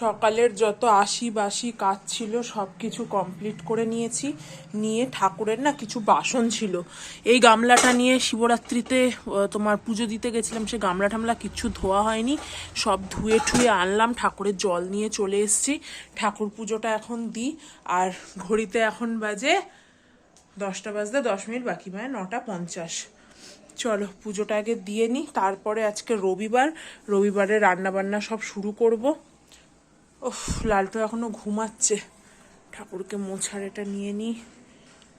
সকালের যত আশি বাসি কাজ ছিল সব কিছু কমপ্লিট করে নিয়েছি। নিয়ে ঠাকুরের না কিছু বাসন ছিল। এই গামলাটা নিয়ে শিবরাত্রিতে তোমার পুজো দিতে গেছিলাম, সে গামলা টামলা কিছু ধোয়া হয়নি। সব ধুয়ে ঠুয়ে আনলাম, ঠাকুরের জল নিয়ে চলে এসেছি। ঠাকুর পুজোটা এখন দিই। আর ঘড়িতে এখন বাজে দশটা বাজতে দশ মিনিট, বাকি মানে নটা পঞ্চাশ। চলো, পুজোটা আগে দিয়ে নিই। তারপরে আজকে রবিবার। রবিবারে রান্না বান্না সব শুরু করব। ওফ লালটু এখনও ঘুমাচ্ছে। ঠাকুরকে মোছার এটা নিয়ে নিই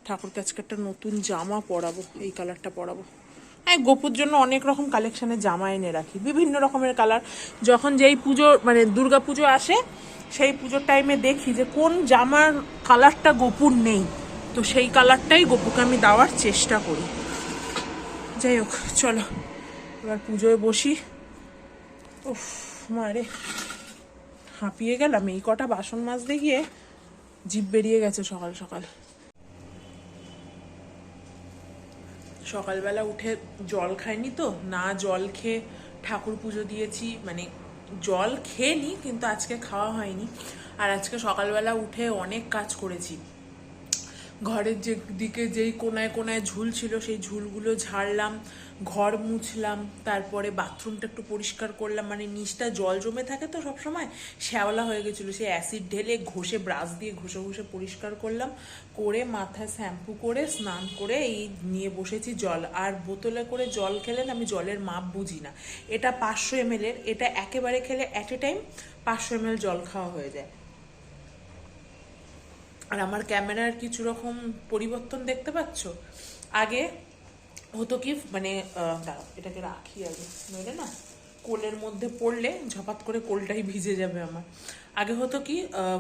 ঠাকুরকে আজকে একটা নতুন জামা পরাবো, এই কালারটা পরাবো। হ্যাঁ গোপুর জন্য অনেক রকম কালেকশনের জামা এনে রাখি, বিভিন্ন রকমের কালার যখন যেই পুজো মানে দুর্গা পুজো আসে, সেই পুজোর টাইমে দেখি যে কোন জামার কালারটা গোপুর নেই। তো সেই কালারটাই গোপুকে আমি দেওয়ার চেষ্টা করি। যাই হোক, চলো। এবার পুজোয় বসি। উফ মারে হাঁপিয়ে গেলাম। এই কটা বাসন মাছ দেখিয়ে জিভ বেরিয়ে গেছে সকাল সকাল। সকালবেলা উঠে জল খাইনি তো, না জল খেয়ে ঠাকুর পুজো দিয়েছি মানে জল খেয়ে নি, কিন্তু আজকে খাওয়া হয়নি। আর আজকে সকালবেলা উঠে অনেক কাজ করেছি। ঘরের যে দিকে যেই কোনায় কোনায় ঝুল ছিল, সেই ঝুলগুলো ঝাড়লাম, ঘর মুছলাম, তারপরে বাথরুমটা একটু পরিষ্কার করলাম। মানে নিচটা জল জমে থাকে তো সব সময় শ্যাওলা হয়ে গেছিল। সেই অ্যাসিড ঢেলে ঘষে, ব্রাশ দিয়ে ঘষে ঘষে পরিষ্কার করলাম, করে মাথায় শ্যাম্পু করে স্নান করে এই নিয়ে বসেছি জল। আর বোতলে করে জল খেলে না আমি জলের মাপ বুঝি না। এটা পাঁচশো এম এটা একেবারে খেলে অ্যাট এ টাইম পাঁচশো এম জল খাওয়া হয়ে যায়। আর আমার ক্যামেরার কিছু রকম পরিবর্তন দেখতে পাচ্ছ? আগে হতো কি মানে দাঁড়াও, এটাকে রাখি আগে, নইলে না কোলের মধ্যে পড়লে ঝপাত করে কোলটাই ভিজে যাবে আমার। আগে হতো কি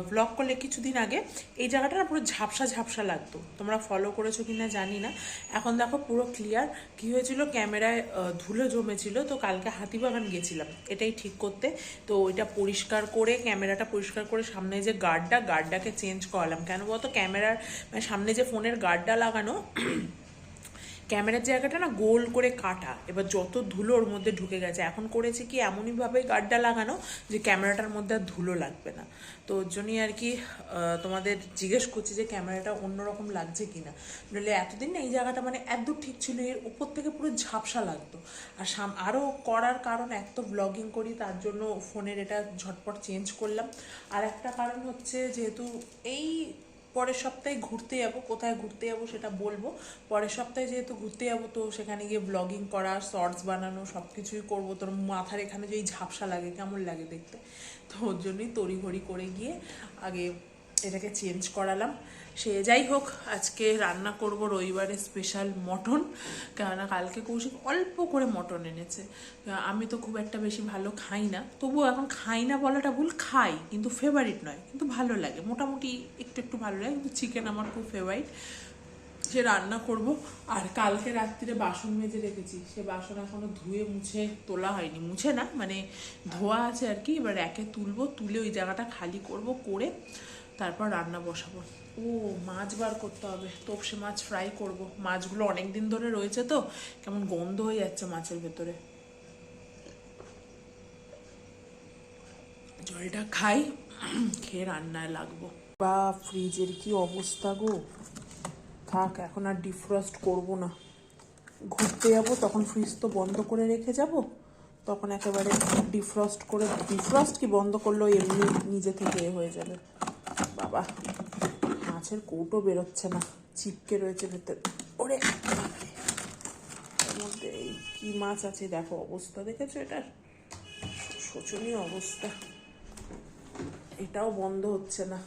ব্লগ করলে কিছুদিন আগে এই জায়গাটা না পুরো ঝাপসা ঝাপসা লাগতো। তোমরা ফলো করেছ কি না জানি না। এখন দেখো পুরো ক্লিয়ার কি হয়েছিল? ক্যামেরায় ধুলো জমেছিল। তো কালকে হাতিবাগান গেছিলাম। এটাই ঠিক করতে। তো ওইটা পরিষ্কার করে, ক্যামেরাটা পরিষ্কার করে সামনে যে গার্ডটা গার্ডটাকে চেঞ্জ করালাম। কেন বলতো? ক্যামেরার মানে সামনে যে ফোনের গার্ডটা লাগানো ক্যামেরার জায়গাটা না গোল করে কাটা, এবার যত ধুলো ওর মধ্যে ঢুকে গেছে। এখন করেছে কি এমনইভাবে গার্ডটা লাগানো যে ক্যামেরাটার মধ্যে আর ধুলো লাগবে না। তো ওর জন্যই আর কি তোমাদের জিজ্ঞেস করছি যে ক্যামেরাটা অন্যরকম লাগছে কি না নইলে এতদিন না এই জায়গাটা মানে একদম ঠিক ছিল, এর উপর থেকে পুরো ঝাপসা লাগতো। আর সাম আরও করার কারণ, এক তো ব্লগিং করি, তার জন্য ফোনের এটা ঝটপট চেঞ্জ করলাম। আর একটা কারণ হচ্ছে যেহেতু এই পরের সপ্তাহে ঘুরতে যাব, কোথায় ঘুরতে যাব সেটা বলব। পরের সপ্তাহে যেহেতু ঘুরতে যাব, তো সেখানে গিয়ে ব্লগিং করা শর্টস বানানো সব কিছুই করব। তোর মাথার এখানে যে ঝাপসা লাগে, কেমন লাগে দেখতে? তো ওর জন্যই তড়িঘড়ি করে গিয়ে আগে এটাকে চেঞ্জ করালাম। সে যাই হোক, আজকে রান্না করব রবিবারে স্পেশাল মটন। কেননা কালকে কৌশিক অল্প করে মটন এনেছে। আমি তো খুব একটা বেশি ভালো খাই না। তবুও এখন খাই না বলাটা ভুল, খাই। কিন্তু ফেভারিট নয়, কিন্তু ভালো লাগে। মোটামুটি একটু একটু ভালো লাগে, কিন্তু চিকেন আমার খুব ফেভারিট সে রান্না করব। আর কালকে রাত্রিরে বাসন মেজে রেখেছি। সে বাসন এখনও ধুয়ে মুছে তোলা হয়নি। মুছে না মানে ধোয়া আছে আর কি। এবার একে তুলবো, তুলে ওই জায়গাটা খালি করব, করে তারপর রান্না বসাবো। ও, মাছ বার করতে হবে। তোপসে মাছ ফ্রাই করব। মাছগুলো অনেক দিন ধরে রয়েছে তো, কেমন গন্ধ হয়ে যাচ্ছে মাছের ভেতরে। জলটা খাই, খেয়ে রান্নায় লাগবো। বা ফ্রিজের কি অবস্থা গো? থাক, এখন আর ডিফ্রস্ট করব না। ঘুরতে যাব, তখন ফ্রিজ তো বন্ধ করে রেখে যাব। তখন একেবারে ডিফ্রস্ট করে ডিফ্রস্ট কি বন্ধ করলেও এমনি নিজে থেকে হয়ে যাবে। বাবা। মাছের কৌটো বেরোচ্ছে না চিপকে রয়েছে ভেতরে। ওরে। মধ্যে এই কি মাছ আছে দেখো, অবস্থা দেখেছ এটার? শোচনীয় অবস্থা। এটাও বন্ধ হচ্ছে না।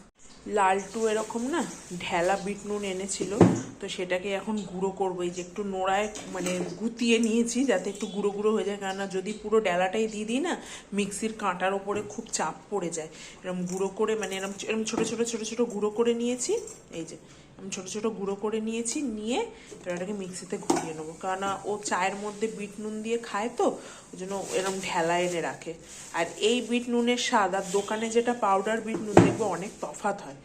লালটু এরকম না ঢেলা বিট নুন এনেছিল, তো সেটাকে এখন গুঁড়ো করব। এই যে একটু নোড়ায় মানে গুতিয়ে নিয়েছি যাতে একটু গুঁড়ো গুঁড়ো হয়ে যায়, কেননা যদি পুরো ডেলাটাই দিয়ে দিই না, মিক্সির কাঁটার ওপরে খুব চাপ পড়ে যায়। এরকম গুঁড়ো করে মানে এরম এরম ছোটো ছোটো ছোটো ছোটো গুঁড়ো করে নিয়েছি। এই যে আমি ছোটো ছোটো গুঁড়ো করে নিয়েছি, নিয়ে এবার এটাকে মিক্সিতে ঘুরিয়ে নেব। কেননা ও চায়ের মধ্যে বিট নুন দিয়ে খায় তো, ওই জন্য এরকম ঢেলা এনে রাখে। আর এই বিট নুনের স্বাদ, আর দোকানে যেটা পাউডার বিট নুন দেখবে অনেক তফাৎ হয়।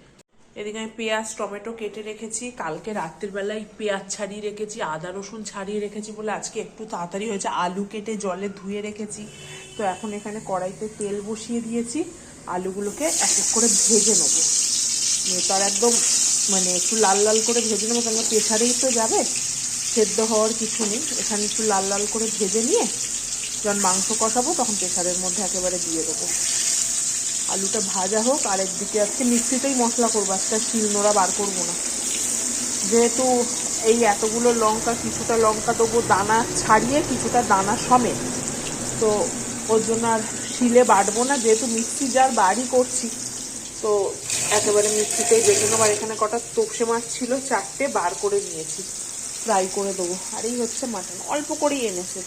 এদিকে আমি পেঁয়াজ, টমেটো কেটে রেখেছি, কালকে রাত্রির বেলায় পেঁয়াজ ছাড়িয়ে রেখেছি, আদা, রসুন ছাড়িয়ে রেখেছি বলে আজকে একটু তাড়াতাড়ি হয়েছে, আলু কেটে জলে ধুয়ে রেখেছি। তো এখন এখানে কড়াইতে তেল বসিয়ে দিয়েছি, আলুগুলোকে এক এক করে ভেজে নেব। তার একদম মানে একটু লাল লাল করে ভেজে নেব কেন প্রেশারেই তো যাবে, সেদ্ধ হওয়ার কিছু নেই। এখানে একটু লাল লাল করে ভেজে নিয়ে যখন মাংস কষাবো তখন প্রেশারের মধ্যে একেবারে দিয়ে দেবো। আলুটা ভাজা হোক, আর একদিকে আজকে মিক্সিতেই মশলা করব, আজকে শিল নোড়া বার করব না। যেহেতু এই এতগুলো লঙ্কা, কিছুটা লঙ্কা দেবো দানা ছাড়িয়ে, কিছুটা দানা সমেত। তো ওর জন্য আর শিলে বাটবো না, যেহেতু মিক্সি যার বাড়ি করছি, তো একেবারে মিক্সিতেই বেটে নেব। আর এখানে কটা তোপসে মাছ ছিল, চারটে বার করে নিয়েছি। ফ্রাই করে দেবো। আর এই হচ্ছে মাটন অল্প করেই এনেছে।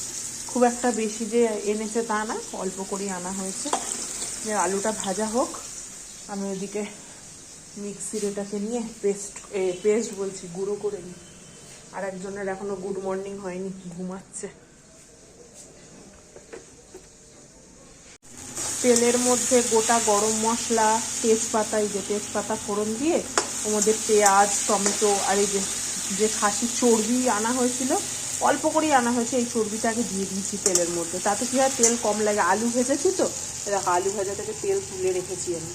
খুব একটা বেশি যে এনেছে তা না, অল্প করেই আনা হয়েছে। যে আলুটা ভাজা হোক, আমি ওদিকে মিক্সির এটাকে নিয়ে পেস্ট পেস্ট বলছি, গুঁড়ো করে নিই। আর একজনের এখনও গুড মর্নিং হয়নি, ঘুমাচ্ছে। তেলের মধ্যে গোটা গরম মশলা, তেজপাতা, এই যে তেজপাতা ফোড়ন দিয়ে ওর মধ্যে পেঁয়াজ, টমেটো আর এই যে যে খাসির চর্বি আনা হয়েছিল, অল্প করেই আনা হয়েছে, এই চর্বিটাকে দিয়ে দিয়েছি তেলের মধ্যে। তাতে কী হয়, তেল কম লাগে। আলু ভেজেছি তো এরকম আলু ভাজা থেকে তেল তুলে রেখেছি আমি।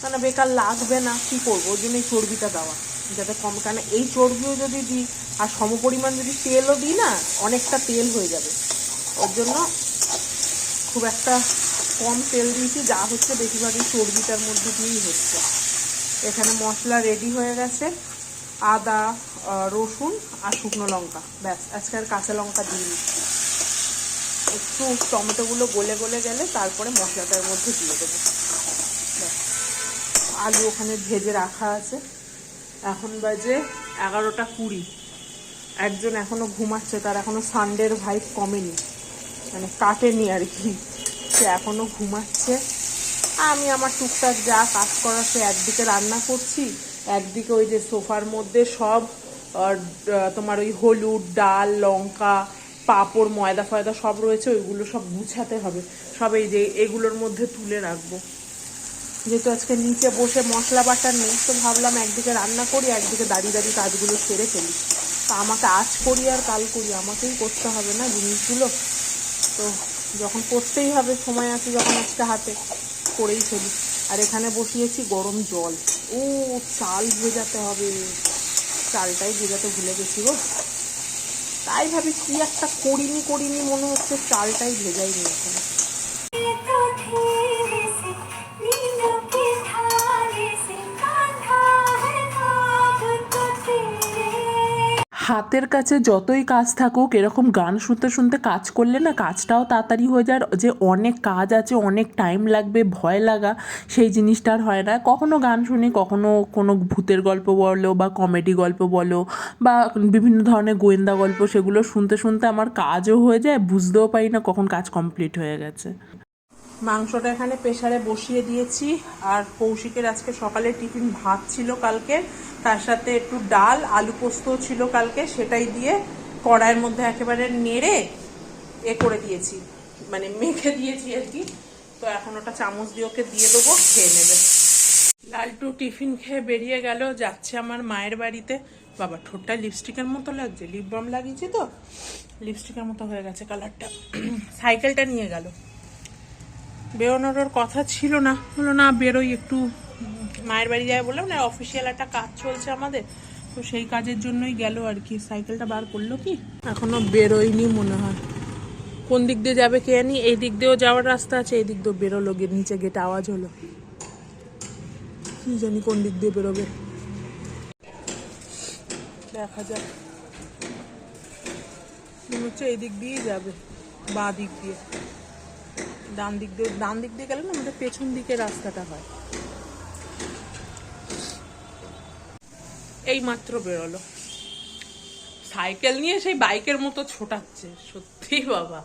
কেন বেকার লাগবে না, কী করব? ওই জন্য এই চর্বিটা দেওয়া। যাতে কম, কেন এই চর্বিও যদি দিই, আর সমপরিমাণ যদি তেলও দিই না, অনেকটা তেল হয়ে যাবে। ওর জন্য খুব একটা কম তেল দিয়েছি, যা হচ্ছে বেশিরভাগই সবজিটার মধ্যে দিয়েই হচ্ছে। এখানে মশলা রেডি হয়ে গেছে, আদা রসুন আর শুকনো লঙ্কা। ব্যাস, আজকে আর কাঁচা লঙ্কা দিইনি একটু টমেটোগুলো গলে গলে গেলে তারপরে মশলাটার মধ্যে দিয়ে দেবো। আলু ওখানে ভেজে রাখা আছে। এখন বাজে এগারোটা কুড়ি। একজন এখনও ঘুমাচ্ছে, তার এখনও সানডের ভাইব কমেনি। মানে কাটেনি আর কি। সে এখনও ঘুমাচ্ছে। আমি আমার টুকটাক যা কাজ করার সে একদিকে রান্না করছি, একদিকে ওই যে সোফার মধ্যে সব তোমার ওই হলুদ, ডাল, লঙ্কা, পাঁপড়, ময়দা ফয়দা সব রয়েছে, ওইগুলো সব গুছাতে হবে। সব এই যে এগুলোর মধ্যে তুলে রাখব। যেহেতু আজকে নিচে বসে মশলা বাটার নেই, তো ভাবলাম একদিকে রান্না করি, একদিকে দাঁড়িয়ে দাঁড়িয়ে কাজগুলো সেরে ফেলি। তা আমাকে আজ করি আর কাল করি, আমাকেই করতে হবে না জিনিসগুলো? তো যখন করতেই হবে, সময় আছে যখন আজকে হাতে করেই ফেলি। আর এখানে বসিয়েছি গরম জল। ও, চাল ভেজাতে হবে। চালটাই ভেজাতে ভুলে গেছি গো। তাই ভাবি কি একটা করিনি করিনি, মনে হচ্ছে চালটাই ভেজাই এখন হাতের কাছে যতই কাজ থাকুক, এরকম গান শুনতে শুনতে কাজ করলে না কাজটাও তাড়াতাড়ি হয়ে যায়। যে অনেক কাজ আছে, অনেক টাইম লাগবে, ভয় লাগা, সেই জিনিসটা আর হয় না। কখনো গান শুনি, কখনো কোনো ভূতের গল্প বলো বা কমেডি গল্প বলো বা বিভিন্ন ধরনের গোয়েন্দা গল্প, সেগুলো শুনতে শুনতে আমার কাজও হয়ে যায়, বুঝতেও পারি না কখন কাজ কমপ্লিট হয়ে গেছে। মাংসটা এখানে প্রেসারে বসিয়ে দিয়েছি। আর কৌশিকের আজকে সকালে টিফিন ভাত ছিল কালকে। তার সাথে একটু ডাল, আলু পোস্ত ছিল কালকে। সেটাই দিয়ে কড়াইয়ের মধ্যে একেবারে নেড়ে এ করে দিয়েছি। মানে মেখে দিয়েছি আর কি। তো এখন ওটা চামচ দিয়ে ওকে দিয়ে দেবো, খেয়ে নেবে। লালটু টিফিন খেয়ে বেরিয়ে গেল, যাচ্ছে আমার মায়ের বাড়িতে। বাবা, ঠোঁটটা লিপস্টিকের মতো লাগছে লিপ বাম লাগিয়েছি তো? লিপস্টিকের মতো হয়ে গেছে কালারটা সাইকেলটা নিয়ে গেল। বেরোনোর কথা ছিল না। হলো না, বেরোই একটু। মায়ের বাড়ি যায় বললাম, না অফিসিয়াল একটা কাজ চলছে আমাদের। তো সেই কাজের জন্যই গেল আর কি। সাইকেলটা বার করল কি? এখনও বেরোয়নি মনে হয়। কোন দিক দিয়ে যাবে কে জানি? এই দিক দিয়েও যাওয়ার রাস্তা আছে, এই দিক দিয়েও বেরোলো গে নিচে গেটে আওয়াজ হলো। কি জানি কোন দিক দিয়ে বেরোবে। দেখা যাক। মনে হচ্ছে এই দিক দিয়েই যাবে, বা দিক দিয়ে। ডান দিক দিয়ে, ডান দিক দিয়ে গেলে না আমাদের পেছন দিকে রাস্তাটা হয়। এই মাত্র বেরোলো। সাইকেল নিয়ে সেই বাইকের মতো ছোটাচ্ছে, সত্যি বাবা।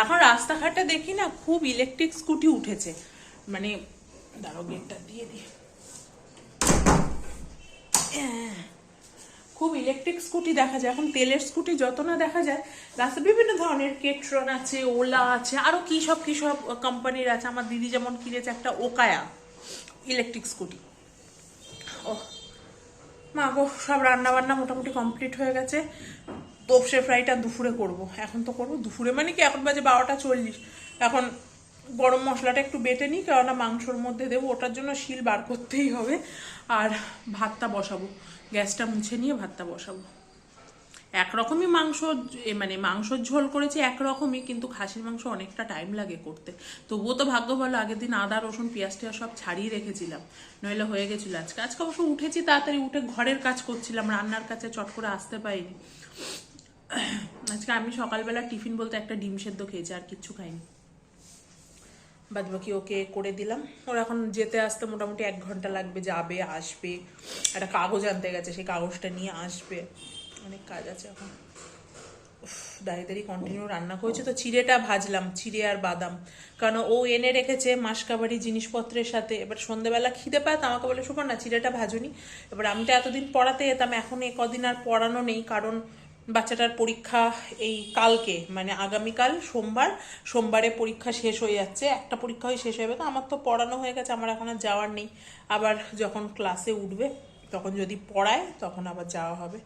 এখন রাস্তাঘাটে দেখি না, খুব ইলেকট্রিক স্কুটি উঠেছে। মানে দাঁড়ো গেটটা দিয়ে দিই। খুব ইলেকট্রিক স্কুটি দেখা যায়। এখন তেলের স্কুটি যত না দেখা যায় রাস্তায় বিভিন্ন ধরনের কেট্রন আছে ওলা আছে আরও কি সব, কী সব কোম্পানির আছে। আমার দিদি যেমন কিনেছে একটা ওকায়া ইলেকট্রিক স্কুটি ও মা গো, সব রান্না বান্না মোটামুটি কমপ্লিট হয়ে গেছে। তোপসে ফ্রাইটা দুপুরে করব। এখন তো করব দুপুরে মানে কি, এখন বাজে বারোটা চল্লিশ। এখন গরম মশলাটা একটু বেটে নিই, কেননা মাংসর মধ্যে দেবো, ওটার জন্য শিল বার করতেই হবে। আর ভাতটা বসাবো। গ্যাসটা মুছে নিয়ে ভাতটা বসাবো। একরকমই মাংস মানে মাংসর ঝোল করেছি একরকমই, কিন্তু খাসির মাংস অনেকটা টাইম লাগে করতে। তবুও তো ভাগ্য ভালো, আগের দিন আদা, রসুন, পেঁয়াজ টেয়াজ সব ছাড়িয়ে রেখেছিলাম। নইলে হয়ে গেছিল আজকে। আজকে অবশ্য উঠেছি তাড়াতাড়ি, উঠে ঘরের কাজ করছিলাম, রান্নার কাছে চট করে আসতে পারিনি। আজকে আমি সকালবেলা টিফিন বলতে একটা ডিম সেদ্ধ খেয়েছি, আর কিচ্ছু খাইনি। বাদ বাকি ওকে করে দিলাম। ওর এখন যেতে আসতে মোটামুটি এক ঘণ্টা লাগবে, যাবে, আসবে। একটা কাগজ আনতে গেছে, সেই কাগজটা নিয়ে আসবে। অনেক কাজ আছে এখন। দাঁড়িয়ে দাঁড়িয়ে কন্টিনিউ রান্না করেছে। তো চিড়েটা ভাজলাম, চিড়ে আর বাদাম। কারণ ও এনে রেখেছে মাসকাবাড়ি জিনিসপত্রের সাথে। এবার সন্ধেবেলা খিদে পায়, তো আমাকে বলে, সুপর্ণা, চিড়েটা ভাজুনি। এবার আমি তো এতদিন পড়াতে যেতাম, এখন এ কদিন আর পড়ানো নেই। কারণ বাচ্চাটার পরীক্ষা এই কালকে মানে আগামীকাল সোমবার, সোমবারে পরীক্ষা শেষ হয়ে যাচ্ছে। একটা পরীক্ষা হয়ে শেষ হয়ে যাবে তো, আমার তো পড়ানো হয়ে গেছে, আমার এখন আর যাওয়ার নেই। আবার যখন ক্লাসে উঠবে, তখন যদি পড়ায়, তখন আবার যাওয়া হবে।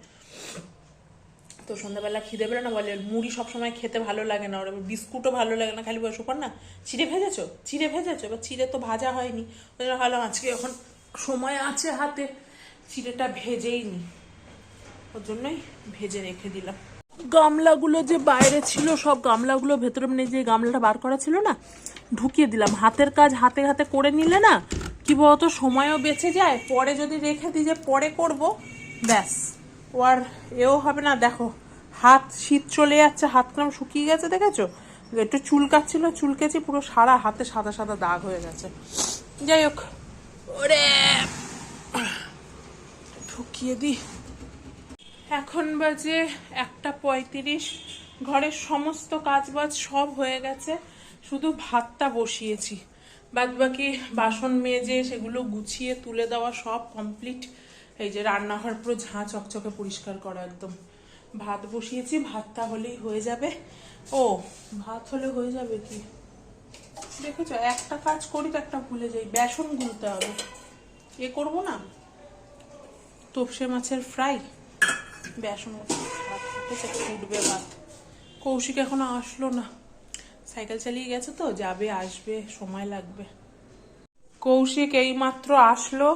তো সন্ধ্যাবেলা খিদে পেলে না, বলে মুড়ি সবসময় খেতে ভালো লাগে না, ওর বিস্কুটও ভালো লাগে না, খালি বয়স না। চিড়ে ভেজেছো? চিড়ে ভেজেছো? এবার চিড়ে তো ভাজা হয়নি। ভাবলাম আজকে এখন সময় আছে হাতে, চিড়েটা ভেজেই নি। ওর জন্যই ভেজে রেখে দিলাম। গামলাগুলো যে বাইরে ছিল, সব গামলাগুলো ভেতরে মানে যে গামলাটা বার করা ছিল না, ঢুকিয়ে দিলাম। হাতের কাজ হাতে হাতে করে নিলে না, কি বলতো, সময়ও বেঁচে যায়। পরে যদি রেখে দিই যে পরে করব, ব্যাস। ও আর এও হবে না। দেখো, হাত শীত চলে যাচ্ছে, হাত কেমন শুকিয়ে গেছে, দেখেছ? একটু চুলকাচ্ছিল চুলকেছি পুরো সারা হাতে সাদা সাদা দাগ হয়ে গেছে। যাই হোক, ওরে! ঢুকিয়ে দিই। এখন বাজে একটা পঁয়ত্রিশ। ঘরের সমস্ত কাজবাজ সব হয়ে গেছে। শুধু ভাতটা বসিয়েছি। বাদ বাকি বাসন মেজে সেগুলো গুছিয়ে তুলে দেওয়া সব কমপ্লিট এই যে রান্নাঘর পুরো ঝাঁ চকচকে পরিষ্কার করা একদম। ভাত বসিয়েছি ভাতটা হলেই হয়ে যাবে। ও, ভাত হলে হয়ে যাবে কি? দেখেছ, একটা কাজ করি তো একটা ভুলে যাই। বেসন গুলতে হবে। এ করব না? তোপসে মাছের ফ্রাই? বেসন ফুটেছে ফুটবে ভাত। কৌশিক এখনও আসলো না। সাইকেল চালিয়ে গেছে তো যাবে আসবে সময় লাগবে। কৌশিক এই মাত্র আসলো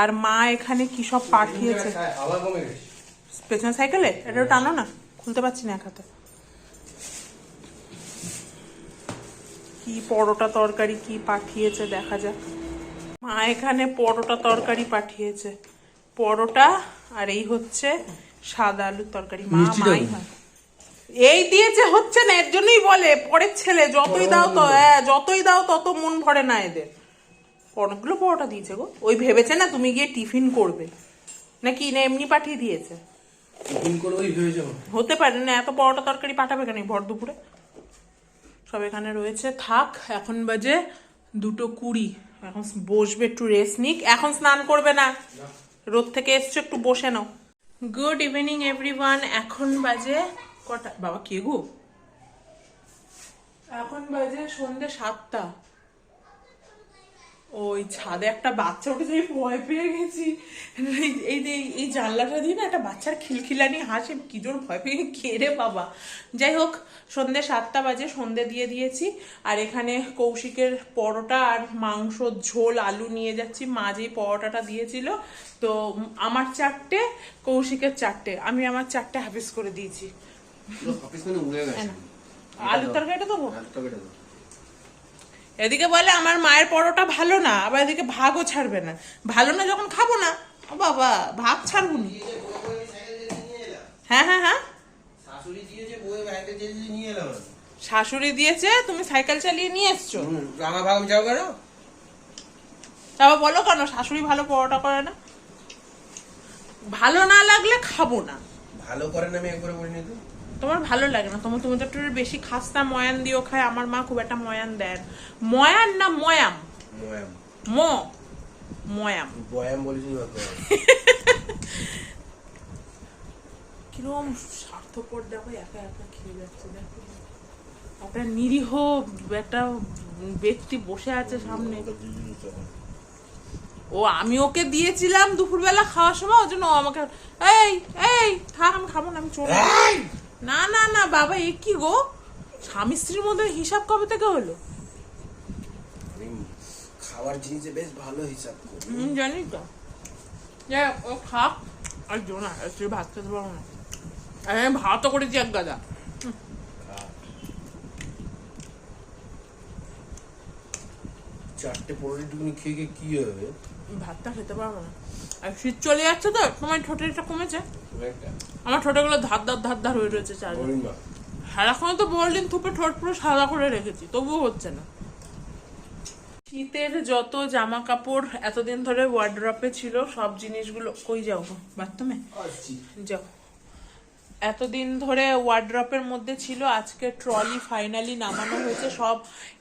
আর মা এখানে কি সব পাঠিয়েছে? পেছনে সাইকেলে? এটা টানো না খুলতে পারছি না এক হাতে। কি পরোটা তরকারি কি পাঠিয়েছে দেখা যাক। মা এখানে পরোটা তরকারি পাঠিয়েছে। পরোটা আর এই হচ্ছে সাদা আলুর তরকারি মা মাই। হয়। এই দিয়েছে হচ্ছে না এর জন্যই বলে পরের ছেলে যতই দাও তো হ্যাঁ যতই দাও তত মন ভরে না এদের। অনেকগুলো পরোটা দিয়েছে গো। ওই ভেবেছে না তুমি গিয়ে টিফিন করবে। নাকি না এমনি পাঠিয়ে দিয়েছে? হতে পারে না এত পরোটা তরকারি পাঠাবে কেন ভর দুপুরে? সব এখানে রয়েছে। থাক এখন বাজে দুটো কুড়ি। এখন বসবে একটু রেস্ট নিক। এখন স্নান করবে না। রোদ থেকে এসছো একটু বসে নাও। গুড ইভিনিং এভরিওয়ান এখন বাজে কটা? বাবা কে গো? এখন বাজে সন্ধ্যে সাতটা। ওই ছাদে একটা বাচ্চা উঠেছে আমি ভয় পেয়ে গেছি। এই- যে এই জানলাটা দিয়ে না একটা বাচ্চার খিলখিলানি হাসে কি জোর ভয় পেয়ে কেড়ে বাবা? যাই হোক সন্ধ্যে সাতটা বাজে সন্ধ্যে দিয়ে দিয়েছি। আর এখানে কৌশিকের পরোটা আর মাংস ঝোল আলু নিয়ে যাচ্ছি। মা যেই পরোটাটা দিয়েছিল তো আমার চারটে কৌশিকের চারটে। আমি আমার চারটে হাফিস করে দিয়েছি। মানে না। আলুর তরকারিটা দেবো। এদিকে বলে আমার মায়ের পরোটা ভালো না। আবার এদিকে ভাগও ছাড়বে না। ভালো না যখন খাব না? ও বাবা ভাগ ছাড়বো না। হ্যাঁ হ্যাঁ হ্যাঁ। শাশুড়ি দিয়েছে তুমি সাইকেল চালিয়ে নিয়ে এসছো? আমার ভাগ যাও কেন তারপর বলো কেন শাশুড়ি ভালো পরোটা করে না? ভালো না লাগলে খাব না। ভালো করে না আমি একবার বলিনি তো? তোমার ভালো লাগে না তোমার তুমি তো একটু বেশি খাস্তা ময়ান দিও খায় আমার মা খুব একটা ময়ান দেন ময়ান না ময়াম? ময়াম। ম। ময়াম। বয়াম বলিস নি বাবা। স্বার্থপর দেখো একা একা খেয়ে যাচ্ছে দেখো। একটা নিরীহ একটা ব্যক্তি বসে আছে সামনে। ও আমি ওকে দিয়েছিলাম দুপুরবেলা খাওয়ার সময় ওই জন্য আমাকে এই এই থাক আমি খাব না আমি চলে যাব।" এই! না না না বাবা এ কি গো? স্বামী স্ত্রীর মধ্যে হিসাব কবে থেকে হলো? খাবার জিনিসে বেশ ভালো হিসাব করি। হুম জানি তো। হোক, ও খাক। আর জো না তুই ভাত খেতে পারব না। আমি ভাতও করেছি এক গাদা। চারটে পনেরো খেয়ে কি হবে? ভাতটা খেতে পারব না। আর শীত চলে যাচ্ছে তো তোমার ঠোঁটেটা কমেছে। আমার ঠোঁটেগুলো ধার ধার ধার ধার হয়ে রয়েছে চার সারাক্ষণ তো বোল্ডিন থুপে ঠোঁট পুরো সাদা করে রেখেছি তবুও হচ্ছে না। শীতের যত জামা কাপড় এতদিন ধরে ওয়ার্ড্রপে ছিল সব জিনিসগুলো কই যাও বাথরুমে? যাও। এতদিন ধরে ওয়ার্ড্রপের মধ্যে ছিল, আজকে ট্রলি ফাইনালি নামানো হয়েছে, সব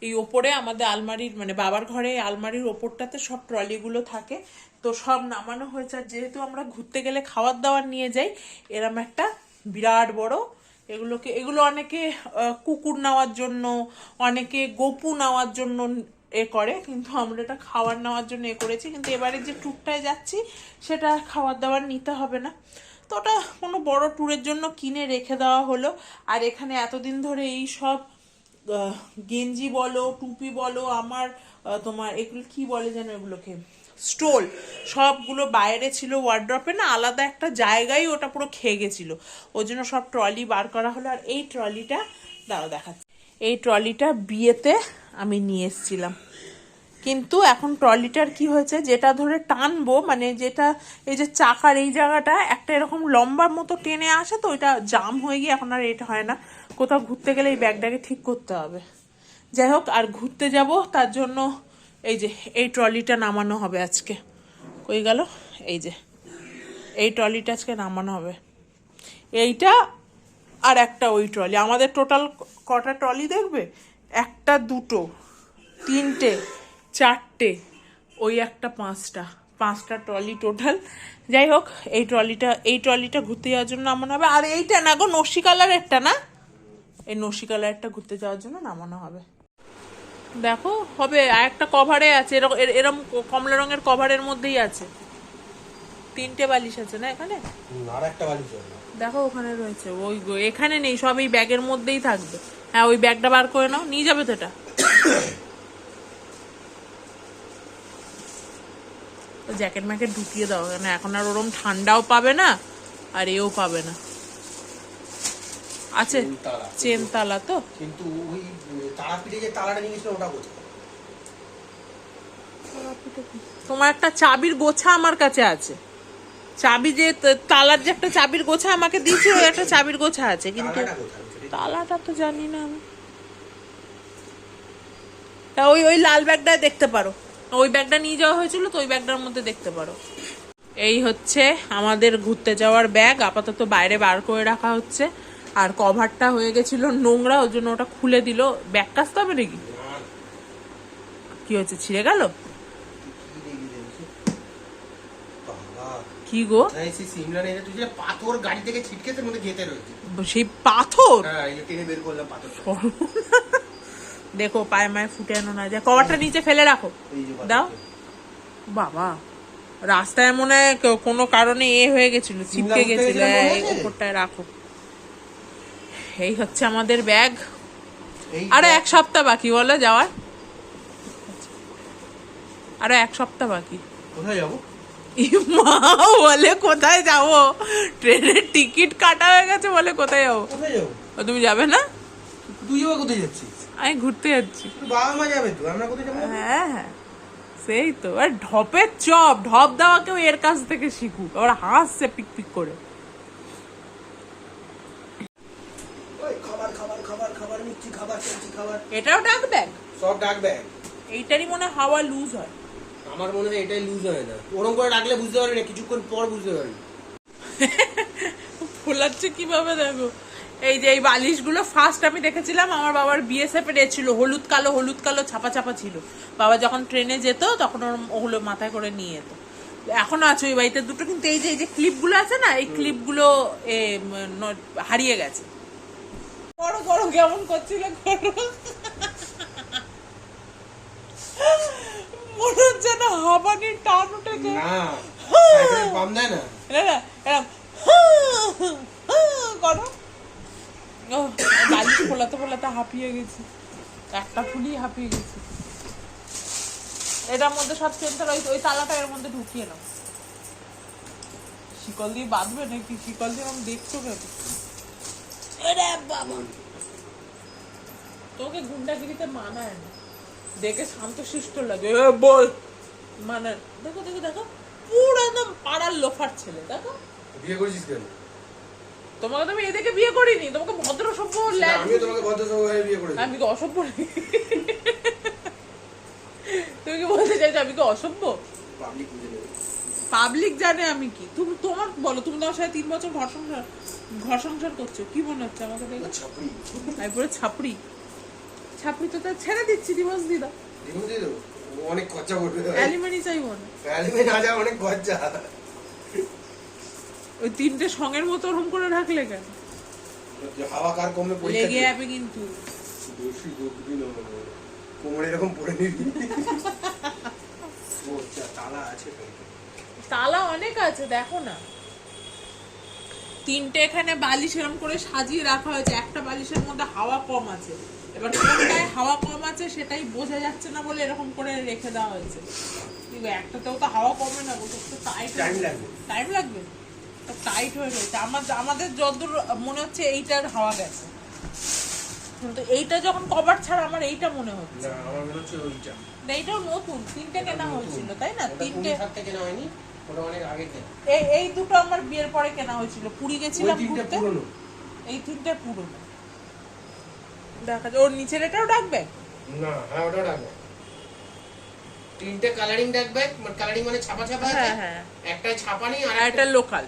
এই ওপরে আমাদের আলমারির মানে বাবার ঘরে আলমারির ওপরটাতে সব ট্রলিগুলো থাকে। তো সব নামানো হয়েছে, আর যেহেতু আমরা ঘুরতে গেলে খাবার দাবার নিয়ে যাই, এরম একটা বিরাট বড় এগুলোকে, এগুলো অনেকে কুকুর নেওয়ার জন্য, অনেকে গোপু নেওয়ার জন্য এ করে, কিন্তু আমরা এটা খাবার নেওয়ার জন্য এ করেছি, কিন্তু এবারে যে ট্যুরটায় যাচ্ছি, সেটা খাবার দাবার নিতে হবে না। তো ওটা কোনো বড় ট্যুরের জন্য কিনে রেখে দেওয়া হলো। আর এখানে এতদিন ধরে এই সব গেঞ্জি বলো, টুপি বলো, আমার তোমার এগুলো কি বলে যেন এগুলোকে? স্টোল, সবগুলো বাইরে ছিল ওয়ার্ড্রপে না, আলাদা একটা জায়গায় ওটা পুরো খেয়ে গেছিল। ওই জন্য সব ট্রলি বার করা হলো, আর এই ট্রলিটা দাঁড়াও দেখাচ্ছি। এই ট্রলিটা বিয়েতে আমি নিয়ে এসেছিলাম। কিন্তু এখন ট্রলিটার কি হয়েছে? যেটা ধরে টানবো মানে যেটা এই যে চাকার এই জায়গাটা, একটা এরকম লম্বার মতো টেনে আসে তো, ওইটা জাম হয়ে গিয়ে এখন আর এটা হয় না। কোথাও ঘুরতে গেলে এই ব্যাগটাকে ঠিক করতে হবে। যাই হোক, আর ঘুরতে যাব, তার জন্য এই যে, এই ট্রলিটা নামানো হবে আজকে। কই গেল? এই যে, এই ট্রলিটা আজকে নামানো হবে। এইটা আর একটা ওই ট্রলি। আমাদের টোটাল কটা ট্রলি দেখবে? একটা, দুটো, তিনটে। চারটে ওই একটা পাঁচটা পাঁচটা ট্রলি টোটাল। যাই হোক এই ট্রলিটা এই ট্রলিটা ঘুরতে যাওয়ার জন্য নামানো হবে। আর এইটা না গো নসি কালারেরটা না? এই নসি কালারটা ঘুরতে যাওয়ার জন্য নামানো হবে। দেখো হবে আর একটা কভারে আছে। এরকম এর- এরম কমলা রঙের কভারের মধ্যেই আছে। তিনটে বালিশ আছে না এখানে? আর একটা বালি চল দেখো ওখানে রয়েছে। ওই গো- এখানে নেই সব এই ব্যাগের মধ্যেই থাকবে। হ্যাঁ ওই ব্যাগটা বার করে নাও নিয়ে যাবে তো এটা? তো জ্যাকেট ম্যাকেট ঢুকিয়ে দাও কেন এখন আর ওরম ঠান্ডাও পাবে না আর এও পাবে না। আছে চেন তালা তো। কিন্তু ওই তারাপীঠে যে তালাটা নিয়ে গেছিল ওটা কোথায়? তোমার একটা চাবির গোছা আমার কাছে আছে। চাবি যে তালার যে একটা চাবির গোছা আমাকে দিয়েছে ওই একটা চাবির গোছা আছে কিন্তু তালাটা তো জানি না আমি। তা ওই ওই লাল ব্যাগটায় দেখতে পারো। ওই ব্যাগটা নিয়ে যাওয়া হয়েছিল তো ওই ব্যাগটার মধ্যে দেখতে পারো। এই হচ্ছে আমাদের ঘুরতে যাওয়ার ব্যাগ আপাতত বাইরে বার করে রাখা হচ্ছে। আর কভারটা হয়ে গেছিল নোংরা ওই জন্য ওটা খুলে দিল। ব্যাগ কাচতে হবে নাকি? কি হয়েছে ছিঁড়ে গেল? কি গো? সেই সিমলা নিয়ে তুই পাথর গাড়ি থেকে ছিটকেতে মধ্যে গেতে রয়েছে। সেই পাথর? হ্যাঁ টেনে বের করলাম পাথর দেখো পায়ে মায়ে ফুটে আনো না। যা কভারটা নিচে ফেলে রাখো। দাও। বাবা রাস্তায় মনে হয় কোনো কারণে এ হয়ে গেছিল ছিটকে গেছিল। ওপরটায় রাখো। এই হচ্ছে আমাদের ব্যাগ। আরও এক সপ্তাহ বাকি বলো যাওয়ার। আরও এক সপ্তাহ বাকি। কোথায় যাব? মা বলে কোথায় যাব? ট্রেনের টিকিট কাটা হয়ে গেছে বলে কোথায় যাব? তুমি যাবে না? তুই কোথায় যাচ্ছিস? আমি ঘুরতে যাচ্ছি। বাবা মা যাবে তো? আমরা কোথায় যাব? হ্যাঁ হ্যাঁ। সেই তো। আর ঢপের চপ ঢপ দেওয়া কেউ এর কাছ থেকে শিখুক। ওরা হাসছে পিক পিক করে এটাও ডাক ব্যাগ সব ডাক ব্যাগ এইটারই মনে হাওয়া লুজ হয়। আমার মনে হয় এটাই লুজ হয় না। ওরকম করে রাখলে বুঝতে পারবি না কিছুক্ষণ পর বুঝতে পারবি। ফোলাচ্ছে কীভাবে দেখো? এই যে এই বালিশগুলো ফার্স্ট আমি দেখেছিলাম আমার বাবার বিএসএফ এর এ ছিল হলুদ কালো হলুদ কালো ছাপা ছাপা ছিল। বাবা যখন ট্রেনে যেত তখন ওর ওগুলো মাথায় করে নিয়ে যেত। এখনও আছে ওই বাড়িতে দুটো কিন্তু এই যে এই যে ক্লিপগুলো আছে না এই ক্লিপগুলো হারিয়ে গেছে। বড় বড় কেমন করছিল মনে হচ্ছে না হাবানির টান উঠেছে। না না। না না করো। বালিশ ফোলাতে ফোলাতে হাঁপিয়ে গেছি। একটা ফুলি হাঁপিয়ে গেছি। এটার মধ্যে সব চেনটা ওই ওই তালাটা এর মধ্যে ঢুকিয়ে নাও। শিকল দিয়ে বাঁধবে নাকি? শিকল দিয়ে আমি দেখছ কেন? বাবা। তোকে গুন্ডাগিরিতে মানায় না। দেখে শান্তশিষ্ট লাগে। এ বল। মানে দেখো দেখো দেখো। পুরো একদম পাড়ার লোফার ছেলে দেখো। বিয়ে করেছিস কেন? তোমাকে তো আমি এদিকে বিয়ে করিনি তোমাকে ভদ্র সভ্য আমিও তোমাকে ভদ্র সবাই বিয়ে করেছি। আমি কি অসভ্য তুমি কি বলতে চাইছো আমি কি অসভ্য? পাবলিক জানে আমি কি? তুমি তোমার বলো তুমি তোমার সাথে তিন বছর ঘর সংসার ঘর সংসার করছ কি মনে হচ্ছে আমাকে দেখে? আমি পুরো ছাপড়ি। ছাপড়ি তো তার ছেড়ে দিচ্ছি দিবস দিদা ডিমু দিয়ে দেবো? ও অনেক খরচা করবে। অ্যালিমানি চাইব না ফ্যালিমে না যা অনেক খরচা। ওই তিনটে সঙ্গের মতো ওরকম করে রাখলে কেন? হাওয়া কার কমে পরীক্ষা লেগে যাবে কিন্তু। দোষী কোমরে এরকম পরে নিবি আচ্ছা, তালা আছে তালা অনেক আছে দেখো না। তিনটে এখানে বালিশ এরকম করে সাজিয়ে রাখা হয়েছে। একটা বালিশের মধ্যে হাওয়া কম আছে। এবার কোনটায় হাওয়া কম আছে সেটাই বোঝা যাচ্ছে না বলে এরকম করে রেখে দেওয়া হয়েছে। কিন্তু একটাতেও তো হাওয়া কমে না বলতে Time লাগবে। টাইম লাগবে। টাইট হয়ে রয়েছে। আমার আমাদের যতদূর মনে হচ্ছে এইটার হাওয়া গেছে। কিন্তু এইটা যখন কভার ছাড়া আমার এইটা মনে হচ্ছে। না আমার মনে হচ্ছে ওইটা। না নতুন। তিনটে কেনা হয়েছিল তাই না? তিনটে কোন হয়নি ওটা অনেক আগে এই এই দুটো আমার বিয়ের পরে কেনা হয়েছিল। পুরী গেছিলাম ঘুরতে। এই তিনটে পুরনো। দেখা যায় ওর নিচের এটাও ডাকবে না হ্যাঁ ওটা রাখব তিনটে কালারিং ডাকবে কালারিং মানে ছাপা ছাপা হ্যাঁ হ্যাঁ। একটা ছাপা নেই আর একটা লোকাল